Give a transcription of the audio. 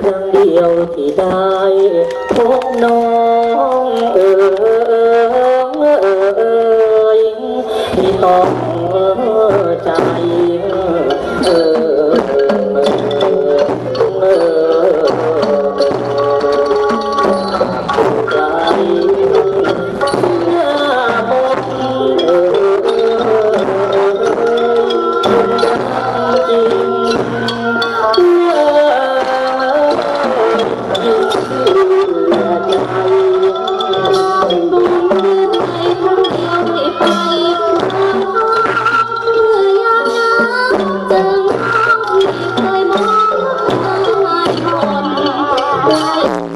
ครั้งเดียวที่ได้พบน้องเอ,อ๋ยที่ต้องใจ từng ngóc nhịp thời mong ước hồn